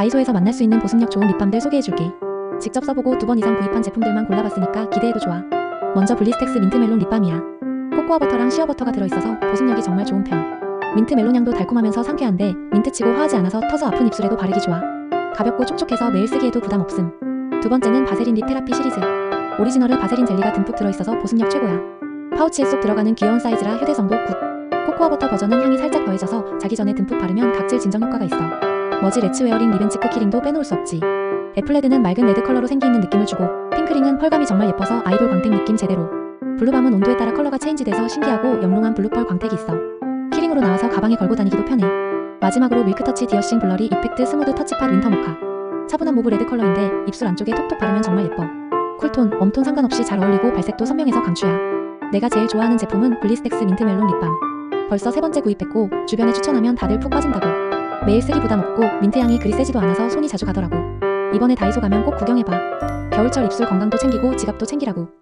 다이소에서 만날 수 있는 보습력 좋은 립밤들 소개해줄게. 직접 써보고 두 번 이상 구입한 제품들만 골라봤으니까 기대해도 좋아. 먼저 블리스텍스 민트 멜론 립밤이야. 코코아 버터랑 시어 버터가 들어있어서 보습력이 정말 좋은 편. 민트 멜론 향도 달콤하면서 상쾌한데 민트치고 화하지 않아서 터서 아픈 입술에도 바르기 좋아. 가볍고 촉촉해서 매일 쓰기에도 부담 없음. 두 번째는 바세린 립 테라피 시리즈. 오리지널은 바세린 젤리가 듬뿍 들어있어서 보습력 최고야. 파우치에 쏙 들어가는 귀여운 사이즈라 휴대성도 굿. 코코아 버터 버전은 향이 살짝 더해져서 자기 전에 듬뿍 바르면 각질 진정 효과가 있어. 머지 레츠 웨어링 리벤치크 키링도 빼놓을 수 없지. 애플레드는 맑은 레드 컬러로 생기 있는 느낌을 주고 핑크링은 펄감이 정말 예뻐서 아이돌 광택 느낌 제대로. 블루밤은 온도에 따라 컬러가 체인지돼서 신기하고 영롱한 블루펄 광택이 있어. 키링으로 나와서 가방에 걸고 다니기도 편해. 마지막으로 밀크터치 디어싱 블러리 이펙트 스무드 터치팟 윈터 모카. 차분한 모브 레드 컬러인데 입술 안쪽에 톡톡 바르면 정말 예뻐. 쿨톤, 웜톤 상관없이 잘 어울리고 발색도 선명해서 강추야. 내가 제일 좋아하는 제품은 블리스텍스 민트 멜론 립밤. 벌써 세 번째 구입했고 주변에 추천하면 다들 푹 빠진다고. 매일 쓰기 부담 없고 민트 향이 그리 세지도 않아서 손이 자주 가더라고. 이번에 다이소 가면 꼭 구경해봐. 겨울철 입술 건강도 챙기고 지갑도 챙기라고.